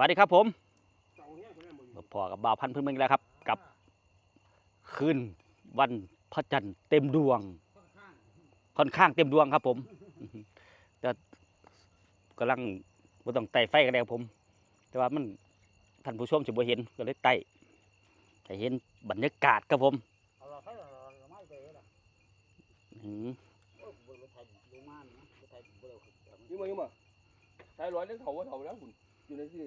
วัสดีครับผมพอกับบ่าวพันธุ์พื้นเมืองแล้วครับ กับคืนวันพระจันทร์เต็มดวง ค่อนข้างเต็มดวงครับผมแต่กำลังบ่ต้องไต่ไฟกันแล้วผม แต่ว่ามันท่านผู้ชมจะบ่เห็นก็เลยไต่ให้เห็นบรรยากาศครับผมเอาละใช่ละไม่ไปละอืมโอ้ยบ่ไทยดูมานนะบ่ไทยบ่เร็วขึ้นยิ่งมายิ่งมาใช้ร้อยเล่นเถาว่าเถาแล้วคุณ อยู่ในที่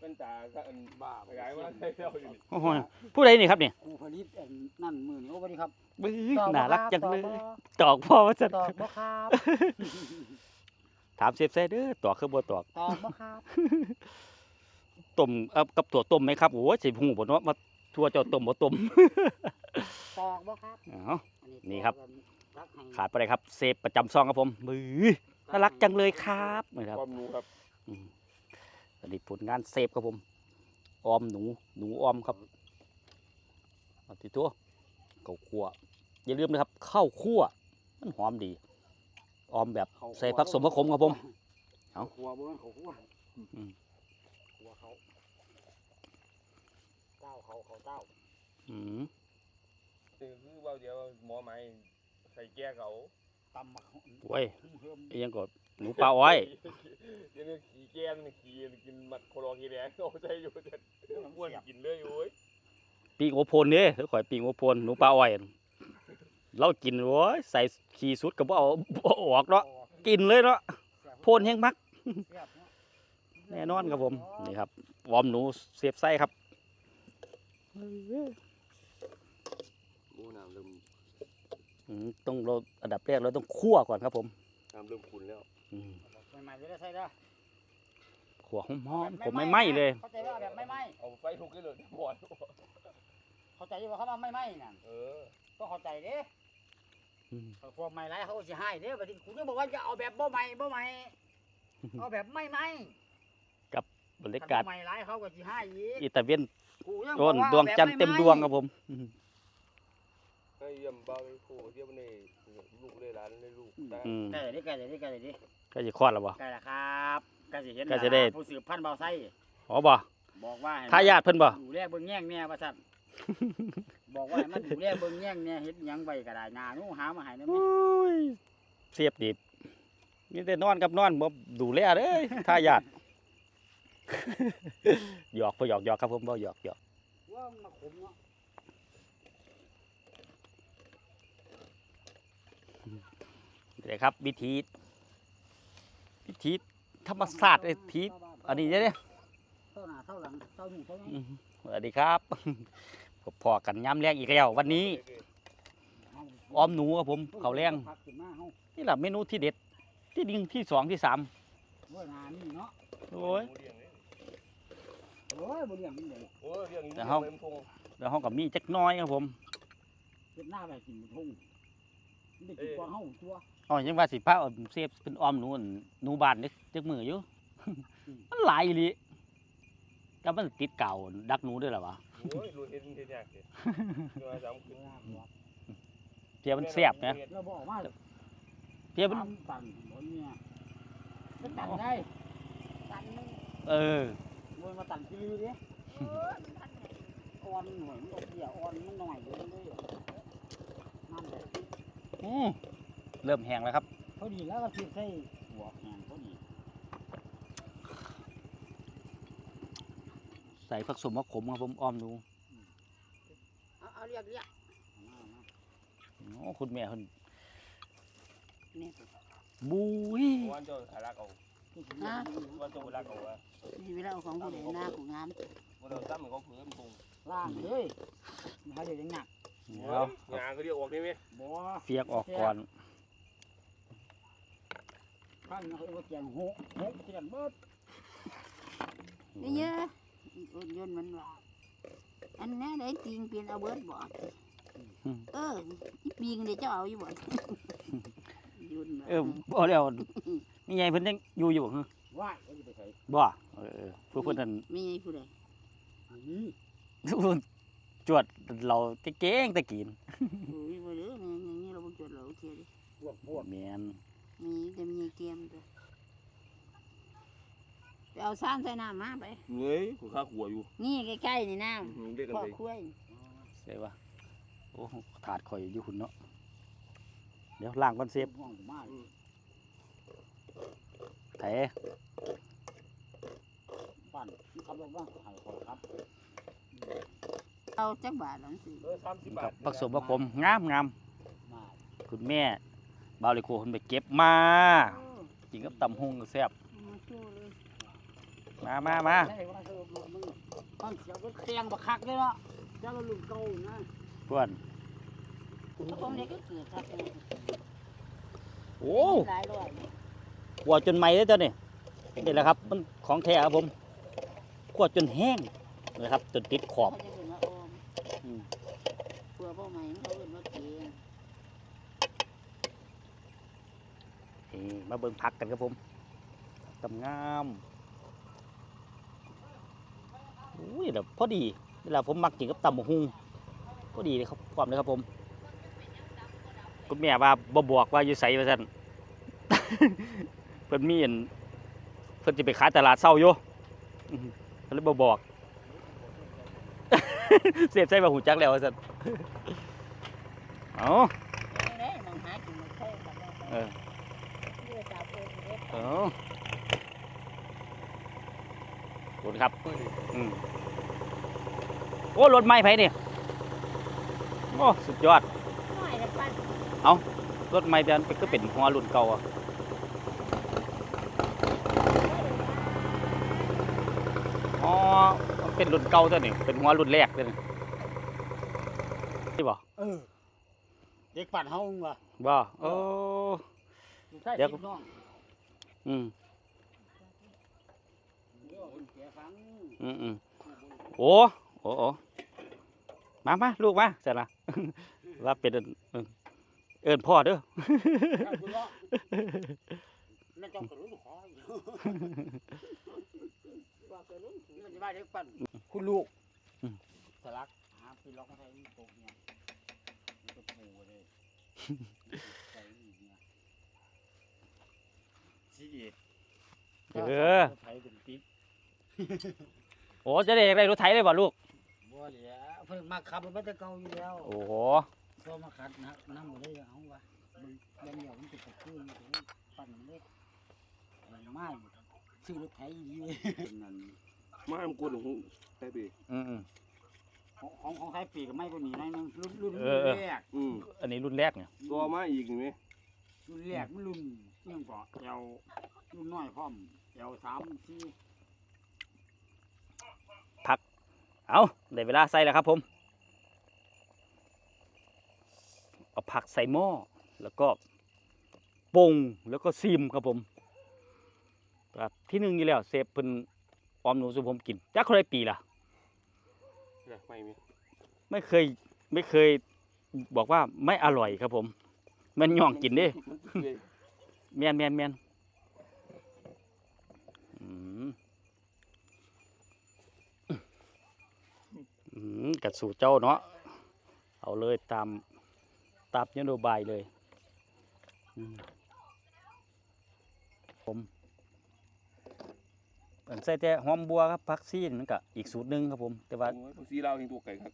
เป็นตาก็อันบ้าขยายว่าใช้เท่าอยู่นี่โอ้โหผู้ใดนี่ครับเนี่ยครูผลิตอันนั่นมือนี่โอ้สวัสดีครับบื้อตอบบ่น่ารักคบจังเลยตอบบ่ตอกพ่อว่าจะตอบบ่ครับถามเซฟไซเดอร์ตอกคือบ่ตอกตอบบ่ครับต้มเอากับถั่วต้มไหมครับโอ้ยสิหูบ่เนาะมาทั่วเจ้าต้มบ่ต้มตอบบ่ครับเอ้าอันี่ครับ รักให้ขาดไปเลยครับ เซฟประจำซองครับผมมือน่ารักจังเลยครับนะครับความรู้ครับ อืม อันนี้ผลงานเซฟครับผมออมหนูหนูออมครับเอาติตัวข้าวคั่วอย่าลืมนะครับข้าวคั่วมันหอมดี ออมแบบใส่ผักสมผักขมครับผมเอาขัวบ่แม่นเขาขัวอืมขัวเขาเต้าเขาเขาเต้าอืมคือคือว่าเดี๋ยวหมอไม้ใส่แก้เขาตำบักโอ้ยเพิ่มอิหยังก็ หนูปลาอ้อยเดี๋ยวนี้ขี่แก้นขี่กินมัดโคโรขี่แดงเอาใจอยู่แต่อ้วนกินเลยโอ้ยปีงโอโพนเด้เดี๋ยวข่อยปีงโอโพนหนูปลาอ้อยเรากินโว้ยใส่ขี้สุดก็บ่เอาบ่ออกเนาะกินเลยเนาะโพนแห้งมักแซ่บเาะแน่นอนครับผมนี่ครับวอร์มหนูเสียบไส้ครับโอ้น้ำเริ่มอืมต้องเราอันดับแรกเราต้องคั่วก่อนครับผมน้ำเริ่มขุ่นแล้วอืม ใหม่ๆจะได้ใส่เด้อขัวหอมๆผมไม่ไหม้เลย เข้าใจว่าแบบไม่ไหม้เอาไฟทุกข์ให้เลยบอดเข้าใจว่าเขาว่าไม่ไหม้นั่นเออต้องเข้าใจเด้อืมพวกไม่ไรเขาก็สิให้เด้บัดนี้คุณจะบอกว่าจะเอาแบบบ่ใหม่บ่ใหม่เอาแบบไม่ไหม้บรรยากาศถ้บ่ใหม่ไรเขาก็สิให้อีกอิตาเวนกูยังบต้อกนว่าดวงจันทร์อาเต็มแบบดวงครับผมอืม ให้เยี่ยมบ้าไปโคเยี่ยมในลูกเลยร้านเลยลูกแต่อืมไก่ดิไก่ดิไก่ดิก็จะคลอดแล้วบ่ไก่ละครับไก่สิเห็นก็จะได้ผู้สืบพันธุ์เบาไส้อ๋อบ่บอกว่าให้ทายาทเพิ่นบ่ ดูแลเบิ่งแย่งเนี่ยว่าซั่นบอกว่าให้มันดูแลเบิ่งแย่งเนี่ยเฮ็ดหยังไว้ก็ได้งาหนูหามาให้ได้ไหมโอ้ยเสียบดิบมีแต่นอนกับนอนบ่ดูแลเด้ยทายาท หยอกบ่หยอกหยอกครับผมบ่หยอกหยอกว่ามันมาขมเนาะ นี่ครับ วิธีวิธีธรรมศาสตร์ไอ้ทีอันนี้เด้เท่าหน้าเท่าหลังเท่าหนูเท่านี้อืมสวัสดีครับพบพอกันย้ำแรงอีกแล้ว วันนี้ออมหนูครับผมเขาวแรงพักขึ้นมาเฮานี่แหละเมนูที่เด็ด ที่หนึ่งที่สองที่สามเว้ยหานี่เนาะโอ้ยโอ้ยบ่เลี้ยงมันเลยโอ้ยเรื่องนี้แต่เฮาเต็มทงแล้วเขากับมีจักหน้อยครับผมเฮ็ดหน้าไปกินบ่ทุ่งมันได้กินกว่าเฮาตัว อ๋อยังว่าสิพาเอาเซฟเป็นออมหนูอั่นหนูบานเด็กจักมืออยู่ มันหลายอีหลีแต่มันติดเก่าดักหนูด้วยเหรอวะโอ้ยรู้เห็นเห็นยากเลยเมื่อสามคืนเพียมันแซ่บนะเราบอกมาเพียมันตำตันบ่เนี่ยก็ตันได้ตันนึงเออมวยมาตันคือดิอ่อนหน่อยมันออกเดียวอ่อนมันหน่อยเลยเลยนั่นแหละอืม เริ่มแห้งแล้วครับพอดีแล้วก็สิใส่หัวแห้งพอดีใส่ผักสมผักขมครับผมออมหนูเอาเอาเรียกเรียกโอ้คุณแม่คนนี่บุยวันเจ้าหารักเอานะวันเจ้ารักเอาอะนี่เวลาเอาของผู้ใดหน้าของงามวันเราตั้มมันก็เผื่อมันทงล่างเลยมันให้เดี๋ยวยังหนักเอางานก็เรียกออกนี่ไหมบ่เฟียกออกก่อน ข้างนี้เขาเรียกว่ยงหกหกเกียงเบิดนี่เยอะอุ่นยนมันว่าอันนี้ได้ปิงเปลี่ยนเอาเบิดบ่เอออีปิงเดี๋ยวเจ้าเอาอยู่บ่ยุ่นเออบ่แล้วนี่ไงเพิ่นยังอยู่อยู่บ่ว่าบ่เออผู้เพิ่นนั่นมีไงผู้ใดนี่ผู้เพิ่นจวดเราเก่งๆตะกินโอ้ยบ่เด้อนี่อย่างนี้เราบ่จดเราเทียดิพวกพวกแม่น มีแต่มี เกมตัวแต่เอาซ่านใส่น้ำมาไป เฮ้ยกูข้าขัวอยู่นี่ใกล้ๆนี่น้อืมเรียกำกันพ่อไปคุ้ยใช่ปะโอ้ถาดข่อยอยู่หุ่นเนาะ เดี๋ยวล่างก่อนเซฟห้องมาเลยไถปั่นขับรถบ้างหายคนครับ เอาจักบาทหลังสิเออสามสิบกับาบทผักสมผักขมงามงามมาคุณแม่บาวเลโกคนไปเก็บมากินกับตำฮุงแซ่บ มาโชว์เลยมามามาใช่ว่าเธอรถมึงมันเสียงรถเตียงบักคักเลยเนาะเจ้าก็ลุงเก่านะเพื่อนผมเด็กก็เกิดครับโอ้หลายร้อยเนี่ยขวดจนไหม้เลยเจ้านี่เห็นแล้วครับ มันของแท้ครับผมขวดจนแห้งนะครับจนติดขอบเขาจะเป็นว่าออมอืมเพื่อพ่อใหม่เขาเป็นว่าเกียงนี่มาเบิ่งผักกันครับผมตำงาม อุ้ยเดี๋ยวพอดี เวลาผมมักกินกับตำบักหุงพอดีเลยครับความเลยครับผม คุณแม่ว่าบ่บอกว่าอยู่ไสว่าซั่น เพิ่นมีอันเพิ่นสิไปขายตลาดเช้าอยู่อื้อหือเพิ่นเลยบ่บอก เสียบใส่บ่หูจักแล้วว่าซั่นเอาเด้มองหากินไม่ค่อยแบบว่าเออ เพื่อจะเอาไปเฮ็ด เอาขอบ คุณครับอืมโอ้รถไม้ไผนี่โอ้สุดยอดน้อยแต่ปั้นรถไม้แต่อันเป็นก็เป็นหัวรุ่นเก่าอะอ๋อมันเป็นรุ่นเก่าตัวนี่เป็นหัวรุ่นแรกตัวนี่นี่บ่เออเด็กปั่นเฮาว่ะบ่โอ้ใช่เดี๋ยว สิบน้อง อืม เดี๋ยวแกฟัง อืมอืมโอ้โอ้โอ้มามาลูกมาเสร็จละ ว่าเป็นอันเอิ้นเอิญพ่อเด้อเอาคุณว่านั่นเจ้ากระรู้ขออยู่ว่าเกิดรุ่นสูงมันจะมาเด็กปั่นคุณลูกอืม สลักหาปีล็อกมาใส่ตรงเนี่ยมันจะปูเลยใส่อีกเนี่ยสีเอ็ดเออไทยเป็นติ๊ก โอ้จะได้ได้รถไถเลยบ่ลูก บัวเหลียเพิ่งมาขับรถมาแต่เก่าอยู่แล้วโอ้โหก็มาขัดนะนั่งมาเลยเอาวะมันยังเดียวมันจะตะกู้อยู่ตรงนี้ปั่นมันเลยอะไรไม่ซื้อรถไถดีเลยนั่นมาทำกูหนูได้ปีอืมอืม ของของของไทยปีกก็ไม่กว่านี้หน่อยนึงรุ่นรุ่นเอรุ่อเออนแรกอืมอันนี้รุ่นแรกเนี่ยตัวมาอีกนี่ไหมรุ่นแรกมันรุ่นยังก่อเอวรุ่นน้อยพร้อมเอวสามสี่ เอาได้เวลาใส่แล้วครับผม เอาผักใส่หม้อแล้วก็ปรุงแล้วก็ซิมครับผมครับที่หนึ่งอยู่แล้วเซฟเพิ่นออมหนูสุผมกินจักคนละปีล่ะเนี่ยไม่มีไม่เคยไม่เคยบอกว่าไม่อร่อยครับผม มันย่องกินเด้มันเลยแมนแมนแมนอืมอืม กัดสู่เจ้าเนาะเอาเลยตามตามนโยบายเลยอืมผมอันใส่แต่หอมบัวครับผักซีนมันก็อีกสูตรหนึ่งครับผมแต่ว่าโอ้ยสีเราทิ้งตัวไก่ครับ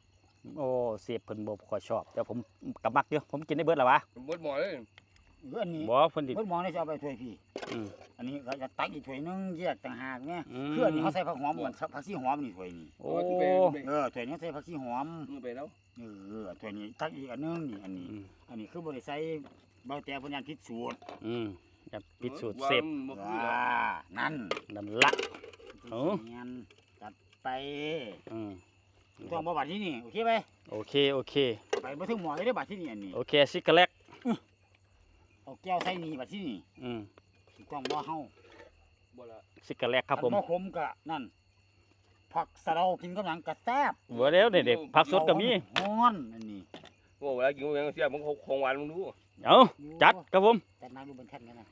โอ้เสียบเพิ่นบ่ค่อยชอบแต่ผมกับมักเดียวผมกินได้เบิดแล้ววะมันบดหมอเลย เอออันนี้บ่เพิ่นดิเพิ่นมองได้จะเอาไปถ้วยพี่อืมอันนี้เขาจะตักอีกถ้วยนึงแยกต่างหากเนี่ยมคืออันนี้เขาใส่ผักหอมเหมือนผักชีหอมนี่ถ้วยนี้โอ้โอ้ยไปไปเออถ้วยนี้ใส่ผักชีหอมมือไปแล้วเออถ้วยนี้ตักอีกอันนึงนี่อันนี้ อืมอันนี้คือบริใส่เบาแต่เพนยันพิษสูตรอืมอยากพิสูจน์เสพบ่คือว้าแล้วนั่นนั่นละ เอ้าเงียนจัดไปอืมต้องมาบัดที่นี่โอเคไหมโอเคโอเค ไปบ่ถึงหมอเลยได้อบัดที่นี่อันนี้ โอเคซิกาเล็ก เอาแก้วใส่นี่บัดที่นี่อืมถูกต้องบ่เฮาบ่ละซิกาเล็กครับผมอันบ่ขมกะนั่น ผักสะเดากินกับหยังกะแซ่บบัวแล้วเด็กๆผักสดก็มีฮ้อนอันนี้โอ้เวลากินมันยังเสียมันของหวานมึงดูเอาจัดครับผมจัดน้ำดูบนแท่นกันนะ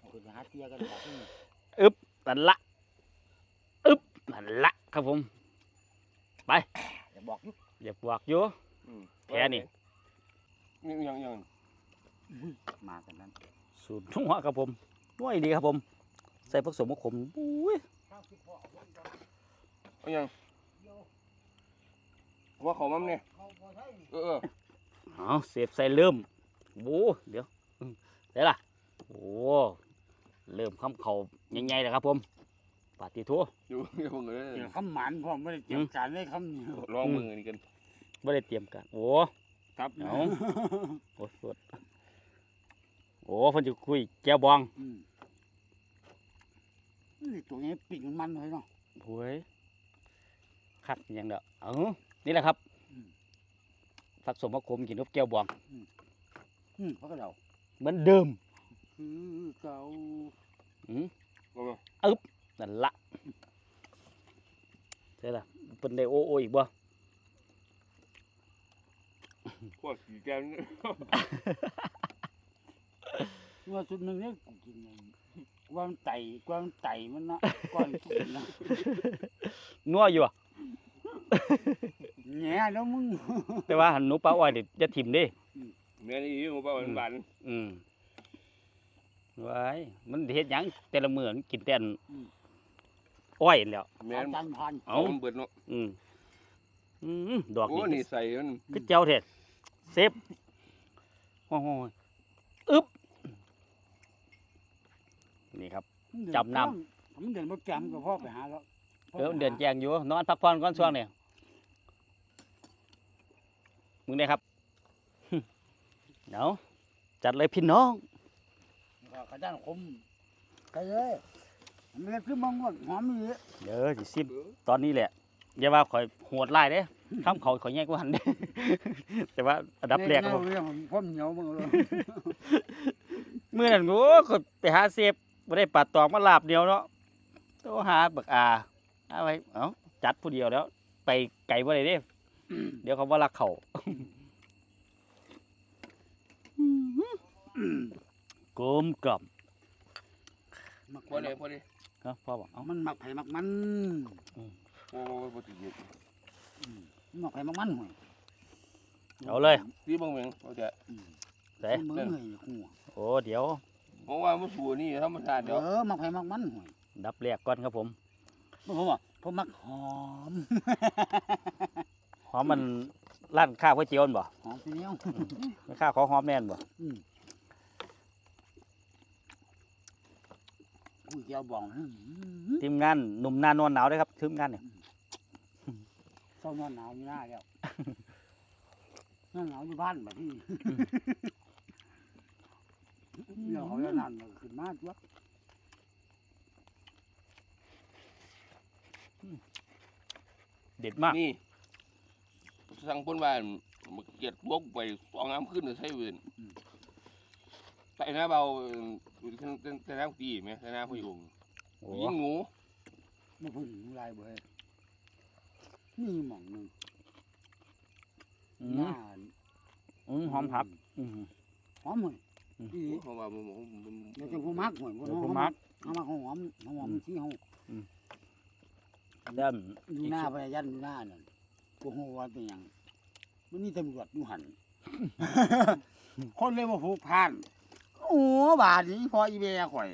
เอาคุณหาเตียกันบัดที่นี่นั่นละอึ๊บนั่นละครับผมอย่าบอกอยู่อย่าบวกอยู่อืมแค่นี้นี่ยังยัง มากันนั้นสูตรนัวครับผมนัวอีดีครับผม ใส่ผสมมะขมอุ้ยถ้าเอายังว่าเขามั่มเนี่ยเออเออเอาเสียบใส่เริ่มโอ้เดี๋ยวอืมได้ล่ะโอ้เริ่มคำเขาใหญ่ๆแล้วครับผมปาติโทอยู่เดี๋ยวผมเลยเกี่ยวคำหมันพ่อไม่ได้เกี่ยวการเลยคำนี้ลองมือนี่กันไม่ได้เตรียมกันโอ้ครับเอาโอ้สด โอ้เพิ่นจะคุยแก้วบองอืมนี่ตัวนี้ปีกมันมันเลยเนาะโอ้ยคักอยังเด้อเออนี่แหละครับอืม ผักสมผักขมกินกับแก้วบอง อืมเพราะก็เราเหมือนเดิมคือเก่าอืมเอามานั่นละใช่ล่ะเป็นได้โอโออีกบ่พวกขี่แกน เมื่อสุดหนึ่งเนี่ยกูกินเลยความไต่ความไต่มันนะก่อนกินนะนัวอยู่อะแง่แล้วมึงแต่ว่าหันหนูปลาอ้อยนี่จะถิ่มเดิแม่นี่อยู่ป่าวันบานอืมไว้มันเฮ็ดหยังแต่ละมื้อมันกินแต่อันอ้อยนั่นแหล้วแม่อาจารย์พันเอาเอาเบิดเนาะอืมอืมดอกโอ้นี่นี่ใส่มันคือเจ้าเทศเซฟโอ้โหอึ๊บนี่ครับ จำนมันเดินมาแกมกับพ่อไปหาแล้วเดี๋ยวเดือนแจงอยู่นอนพักผ่อนก่อนช่วงเนี่ยมึงได้ครับเดี๋ยวจัดเลยพี่น้องกระด้างคมไปเลยมันก็คือมังงดหอมนี่เดี๋ยวสิซิมตอนนี้แหละอย่าว่าข่อยโหดไล่เด้ทำเขาข่อยแย่กว่าหันเด้แต่ว่าอันดับแรกครับผมเรื่องพ่อเหนียวมึงเลยมื่อนั้นโอ้ข่อยไปหาเซ ฟบ่ได้ปัดตอกมาลาบเดียวเนาะโตหาบักอาเอาไว้เอ้าจัดผู้เดียวแล้ว ไปไกลบ่ได้เด้เดี๋ยวเขาว่ารักเขากลมกล่อมมักพอดีพอดีเนาะพ่อบอกเอ้ามันมักไผ่มักมันโอ้โหพอดีมักไผ่มักมันห่วยเอาเลยที่บางเมืองเขาจะเด้มือเหนื่อยหัวโอ้เดี๋ยว เพราะว่ามันสูนี่ธรรมชาติเอเดี๋ยวอมักไผ่มักมันห่วยดับแรกก่อนครับผม ผมว่าผมมักหอม หอมมันร้านข้าวก๋วยเตี๋ยวนั่นบ่หอมทีเดียวไม่ข้าวขอหอมแน่นบ่อืมอุ้ยเจ้าบ่องอื้อหือทีมงานหนุ่มนานอนหนาวเด้อครับทีมงานเนี่ยเศร้านอนหนาวอยู่หน้าแล้วนอนหนาวอยู่บ้านแบบที่ เดี๋ยวเขาจะนั่นน่ะขึ้นมาจ้ะเด็ดมาก นี่สั่งปนบ้านมันเกียดพวกไปสองน้ำขึ้นใส่เวรใส่หน้าเบาใส่หน้าตีไหมใส่หน้าพยุงโอ้ยิงงูไม่พูดถึงลายเบยนี่หม่องหนึ่งอืหมน้าอืมหอมครับอืมหอมเลย อืมอีเพราะว่ามันมันเดี๋ยวจะผู้มักหวยเดี๋ยวผู้มักหอมหอมหอมหอมหอมที่หอมเด้มอยู่หน้าพยัญอยู่หน้านั่นกูหัวาเป็นหยังมันมีตำรวจอยู่หัน คนเลยว่าผูกพันโอ้บาดนี้พออีเบียข่อย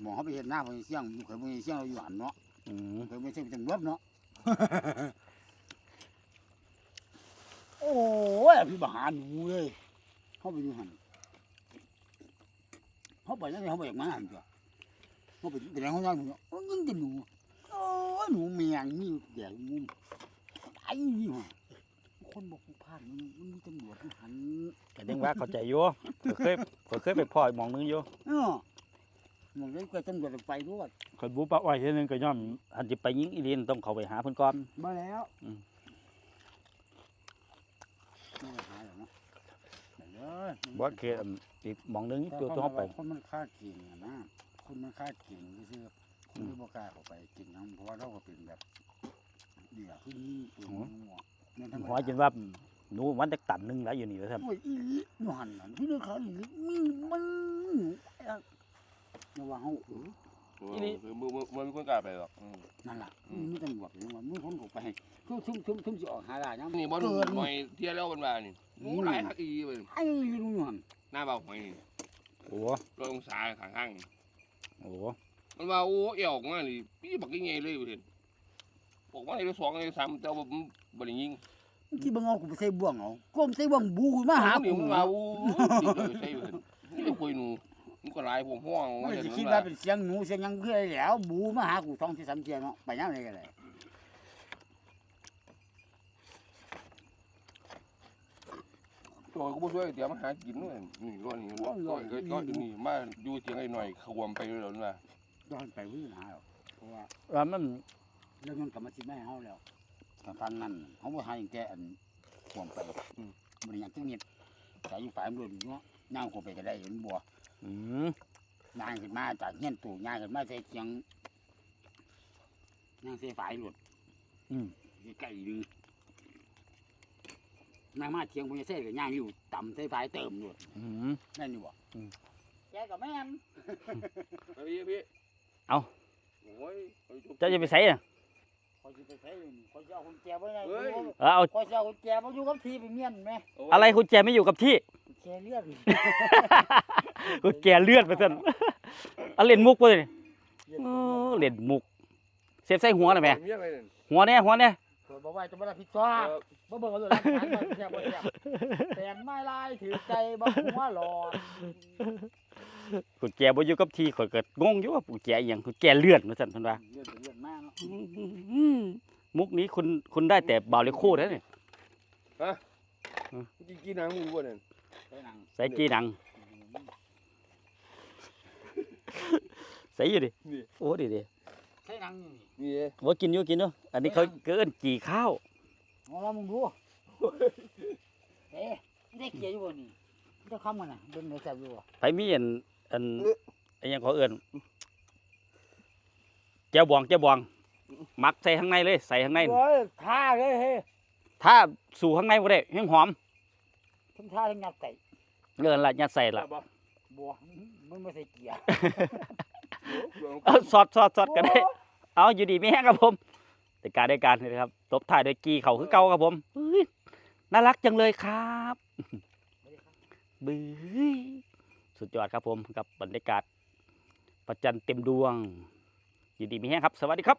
หมอเขาไปเห็นหน้าพญเสี่ยงเคยพญเสี่ยงเราอยู่หันเนาะอืมเคยไม่ใช่เป็นตำรวจเนาะ โอ้ยพี่บาหาหนูเลย เขาไปอยู่หัน เขาไปยังไงเขาไปอย่างมาหันจ้ะเขาไปไปยังเขาย่างหนูโอ้ยยิงแต่หนูโอ้ยหนูเมียงนี่แดงมุมไอ้นี่หว่าคนบอกผูกพันมันมันมีตำรวจอยู่หันแต่ยังว่าเข้าใจอยู่ก็เคยก็เคยไปพ่ออีกหมองนึงอยู่เออมองได้ก็ตำรวจไปด้วยข่อยบูปลาอ้อยเทื่อนึงก็ย้อนอันสิไปยิงอีลีนต้องเข้าไปหาเพิ่นก่อนมาแล้วอืมไม่ได้หาหรอกเนาะ ไปเลยบ่คืออันอีกหมองนึงตัวตัวเฮาไป คนมันค่ากินอะนะคนมันค่ากินก็คือคนที่บ่กล้าเข้าไปกินน้ำเพราะว่าเราก็เป็นแบบเดี่ยขึ้นตัวโอ้หัวเนี่ยธรรมดหัวจนว่า หนูวันจักตันหนึงแล้วอยู่นี่ว่าซั่นโอ้ยอีหลีหนูหันนั่นที่เรื่องเขาอีหลีมีมันเอ้าระวังเขาเออคือมือมือมันคนกล้าไปหรอกนั่นล่ะมีตำรวจอยู่ว่ามีค นเข้าไปชุ่มชุ่มชุ่มชุ่มสิออกหาได้นะนี่บอลเกินหน่อยเที่ยวแล้วมันมานี่โอ้หลายหักอีเลยไอ้ลูกหันหน้าเบาหอยนี่โอ้ร้อยองศาข้างข้างโอ้มันว่าโอ้เอวออกมานี่พี่บักยังไงเลยเห็นบอกว่าไอ้สองไอ้สามแต่ว่าผมบ่ได้ยิงที่บังเอากูไปใส่บ่วงเอาก้มใส่บ่วงบูกูมาหานี่กูมันว่าโอ้ยเดี๋ยวใช่เห็นนี่คุยหนูมันก็หลายผมห้องมันเห็นสิมันคิดว่าว่าเป็นเสียงหนูเสียงหยังคืออะไรแล้วบูมาหากูสองที่สามเทียเนาะไปยังไงกันเลย ตัวก็บ่ช่วยเดี๋ยวมาหากินด้วยนี่ร้อนนี่ร้อนร้อนร้อนนี่มาอยู่เสียงไอ้หน่อยขวมไปเลยแล้วนะย้อนไปวิ่งหาเอาเพราะว่าว่ามันเรื่องนั้นกรรมสิทธิ์ไม่ให้เฮาแล้วทางฟังนั้นเขาบ่หาอย่างแกอันความไปอืมบ่ได้หยังจังนิดสายอยู่ฝ่ายมันเนาะย่างเข้าไปก็ได้เห็นบ่อืมย่างขึ้นมาจากเฮียนตู่ย่างขึ้นมาใส่เคียงย่างใส่ฝ่ายหลุดอืมใกล้ๆ นึงนางมาเทียงพญาเซ่ก็ย่างอยู่ต่ำใส่ฝ่ายเติมหลุดอืมแม่นอยู่บ่อืม แกกับแม่นพี่พี่เอา โอ้ยเจ้าจะไปใส่น่ะคอยสิไปใส่อยู่นี่คอยจะเอาคนแก่ไว้ไงเฮ้ย เออเอาคอยจะเอาคนแก่มาอยู่กับทีไปเมียนไหมอะไรคุณแจไม่อยู่กับที่แก่เลือดคุณแจเลือดไปสั่นเอาเล่นมุกไปเลยโอ้เล่นมุกเสียบใส่หัวน่ะแม่เมียไปนั่นหัวแน่หัวแน่ คอยบอกว่าจะไม่รับผิดชอบบ่เบิ่งเอาเลยหลักฐานบ่แซ่บบ่แซ่บแต่ไม่ลายถือใจบ่หัวหลอดคุณแจบ่อยู่กับที่ข่อยก็งงอยู่ว่าคุณแจอีหยังคุณแจเลือดว่าซั่นเพิ่นว่าเลือดเลือดมากเนาะอืมมุกนี้คุณคุณได้แต่บาวเลโค้นะเนี่ยกินกินหนังมึงบ่นั่นใส่หนังใส่กี่หนังใส่อยู่ดินี่โอ้ดิดิ ใส่หนังอยู่นี่นี่ว่ากินอยู่กินอยู่อันนี้เขาเกินกี่ข้าวเอาละมึงดูเอ๊ะได้เกียร์อยู่บ่นี่เจ้าคำกันน่ะเบิ่งได้แซ่บอยู่บ่ไผมีอันอันอันหยังขอเอื่นแจ้วบองแจ้วบองมักใส่ข้างในเลยใส่ข้างในโอ้ยท่าเลยเฮ้ยถ้าสู่ข้างในบ่ได้ยังหอมทั้งท่าทั้งงัดไก่เกินละยัดใส่ละบ่บัวมันไม่ใส่เกียร์ เอาสอดสอดสอดกันได้ เอาอยู่ดีไม่แห้งครับผมแต่การได้การนะครับ ตบท้ายด้วยกีเขาคือเก่าครับผมน่ารักจังเลยครับบื้อสุดยอดครับผมกับบรรยากาศประจันเต็มดวงอยู่ดีมีแห้งครับ สวัสดีครับ